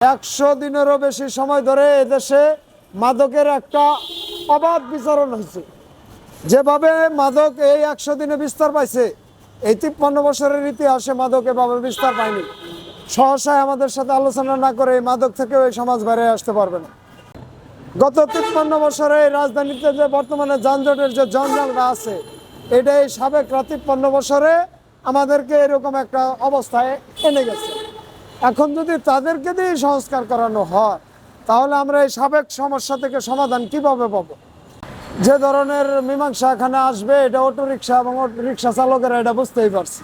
একশো দিনেরও বেশি সময় ধরে এদেশে মাদকের একটা অবাধ বিচরণ হয়েছে। যেভাবে মাদক এই একশো দিনে বিস্তার পাইছে, এই তিপ্পান্ন বছরের ইতিহাসে মাদক এভাবে বিস্তার পায়নি। সহসায় আমাদের সাথে আলোচনা না করে এই মাদক থেকেও ওই সমাজ বাইরে আসতে পারবে না। গত তিপ্পান্ন বছরে এই রাজধানীতে যে বর্তমানে যানজটের যে জঞ্জালটা আছে এটা এই সাবেকরা তিপ্পান্ন বছরে আমাদেরকে এরকম একটা অবস্থায় এনে গেছে। এখন যদি তাদেরকে দিয়ে সংস্কার করানো হয়, তাহলে আমরা এই সাবেক সমস্যা থেকে সমাধান কীভাবে পাবো? যে ধরনের মীমাংসা এখানে আসবে, এটা অটো রিক্সা এবং রিক্সা চালকেরা এটা বুঝতেই পারছে।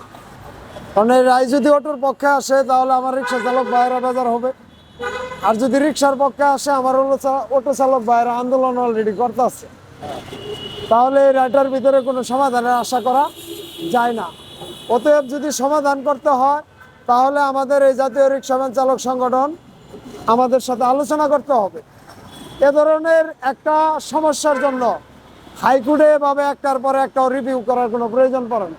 কারণ এই রায় যদি অটোর পক্ষে আসে, তাহলে আমার রিক্সা চালক বাইরে বাজার হবে। আর যদি রিক্সার পক্ষে আসে, আমার অটো চালক বাইরে আন্দোলন অলরেডি করতেছে। তাহলে এই রায়টার ভিতরে কোনো সমাধানের আশা করা যায় না। অতএব যদি সমাধান করতে হয় তাহলে আমাদের এই জাতীয় রিক্সা ভ্যান চালক সংগঠন আমাদের সাথে আলোচনা করতে হবে। এ ধরনের একটা সমস্যার জন্য হাইকোর্টে এভাবে একটার পরে একটা রিভিউ করার কোনো প্রয়োজন পড়ে না।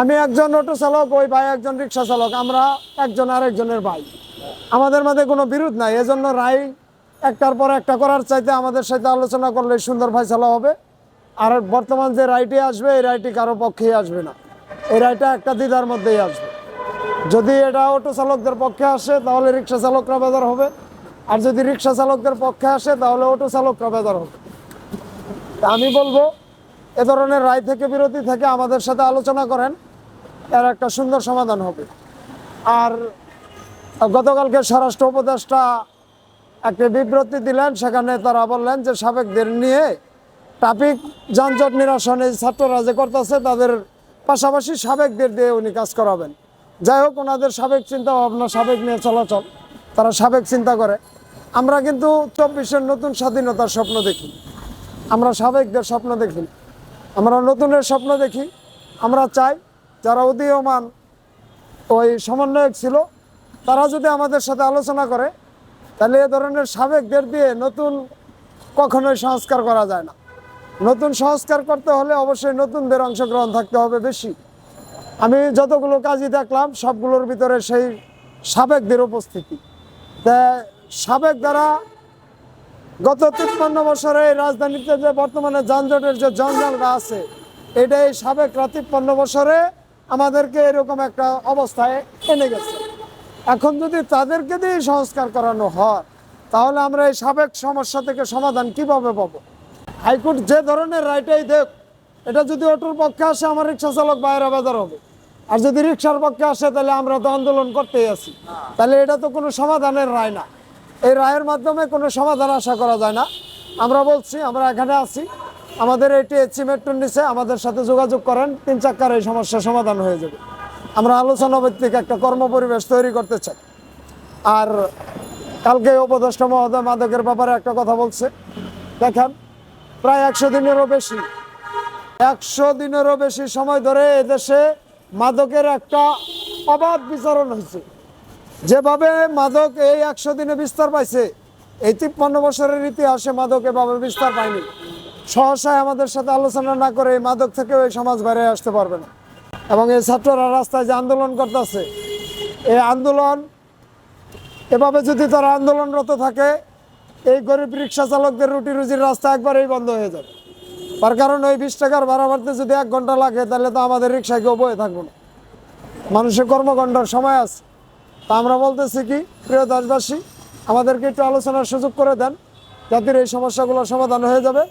আমি একজন অটো চালক, ওই ভাই একজন রিক্সা চালক, আমরা একজন আরেকজনের ভাই। আমাদের মধ্যে কোনো বিরোধ নাই, এজন্য রায় একটার পর একটা করার চাইতে আমাদের সাথে আলোচনা করলে সুন্দর ফয়সালা হবে। আর বর্তমান যে রায়টি আসবে, এই রায়টি কারও পক্ষেই আসবে না। এই রায়টা একটা দিদার মধ্যেই আসবে। যদি এটা অটো চালকদের পক্ষে আসে, তাহলে রিক্সা চালকরা বেজার হবে। আর যদি রিক্সা চালকদের পক্ষে আসে, তাহলে অটো চালকরা বেজার হবে। আমি বলব, এ ধরনের রায় থেকে বিরতি থেকে আমাদের সাথে আলোচনা করেন, এর একটা সুন্দর সমাধান হবে। আর গতকালকে স্বরাষ্ট্র উপদেষ্টা একটা বিবৃতি দিলেন, সেখানে তারা বললেন যে সাবেকদের নিয়ে ট্রাফিক যানজট নিরসনে ছাত্ররা যে করতেছে, তাদের পাশাপাশি সাবেকদের দিয়ে উনি কাজ করাবেন। যাই হোক, ওনাদের সাবেক চিন্তা ভাবনা, সাবেক নিয়ে চলাচল, তারা সাবেক চিন্তা করে। আমরা কিন্তু চব্বিশের নতুন স্বাধীনতার স্বপ্ন দেখি। আমরা সাবেকদের স্বপ্ন দেখি আমরা নতুনের স্বপ্ন দেখি। আমরা চাই যারা উদীয়মান, ওই সমন্বয়ক ছিল, তারা যদি আমাদের সাথে আলোচনা করে, তাহলে এ ধরনের সাবেকদের দিয়ে নতুন কখনোই সংস্কার করা যায় না। নতুন সংস্কার করতে হলে অবশ্যই নতুনদের অংশগ্রহণ থাকতে হবে বেশি। আমি যতগুলো কাজই দেখলাম, সবগুলোর ভিতরে সেই সাবেকদের উপস্থিতি। তা সাবেক দ্বারা গত তিপ্পান্ন বছরে রাজধানীতে যে বর্তমানে যানজটের যে জঞ্জালটা আছে এটা এই সাবেকরা তিপ্পান্ন বছরে আমাদেরকে এরকম একটা অবস্থায় এনে গেছে। এখন যদি তাদেরকে দিয়ে সংস্কার করানো হয়, তাহলে আমরা এই সাবেক সমস্যা থেকে সমাধান কীভাবে পাবো? হাইকোর্ট যে ধরনের রায়টাই দেখ, এটা যদি অটোর পক্ষে আসে, আমার রিক্সা চালক বাইরে বাজার হবে। আর যদি রিক্সার পক্ষে আসে, তাহলে আমরা তো আন্দোলন করতেই আছি। তাহলে এটা তো কোনো সমাধানের রায় না। এই রায়ের মাধ্যমে কোনো সমাধান আশা করা যায় না। আমরা বলছি, আমরা এখানে আছি। আমাদের এটি এসি মেট্রোর নিচে আমাদের সাথে যোগাযোগ করেন, তিন চাক্কার এই সমস্যার সমাধান হয়ে যাবে। আমরা আলোচনা ভিত্তিক একটা কর্মপরিবেশ তৈরি করতে চাই। আর কালকে উপদেষ্টা মহোদয় মাদকের ব্যাপারে একটা কথা বলছে। দেখেন, প্রায় একশো দিনেরও বেশি, একশো দিনেরও বেশি সময় ধরে এদেশে মাদকের একটা অবাধ বিচরণ হয়েছে। যেভাবে মাদক এই একশো দিনে বিস্তার পাইছে, এই তিপ্পান্ন বছরের ইতিহাসে মাদক এভাবে বিস্তার পায়নি। সহসায় আমাদের সাথে আলোচনা না করে এই মাদক থেকে ওই সমাজ বাইরে আসতে পারবে না। এবং এই ছাত্ররা রাস্তায় যে আন্দোলন করতেছে, এই আন্দোলন, এভাবে যদি তারা আন্দোলনরত থাকে, এই গরিব রিক্সা চালকদের রুটি রুজির রাস্তা একবারেই বন্ধ হয়ে যাবে। তার কারণ ওই বিশ টাকার ভাড়া বাড়তে যদি এক ঘণ্টা লাগে, তাহলে তো আমাদের রিক্সা কেউ বয়ে থাকব না। মানুষের কর্মঘণ্টার সময় আছে। তা আমরা বলতেছি কি, প্রিয় দাসবাসী আমাদেরকে একটু আলোচনার সুযোগ করে দেন, যাতে এই সমস্যাগুলো সমাধান হয়ে যাবে।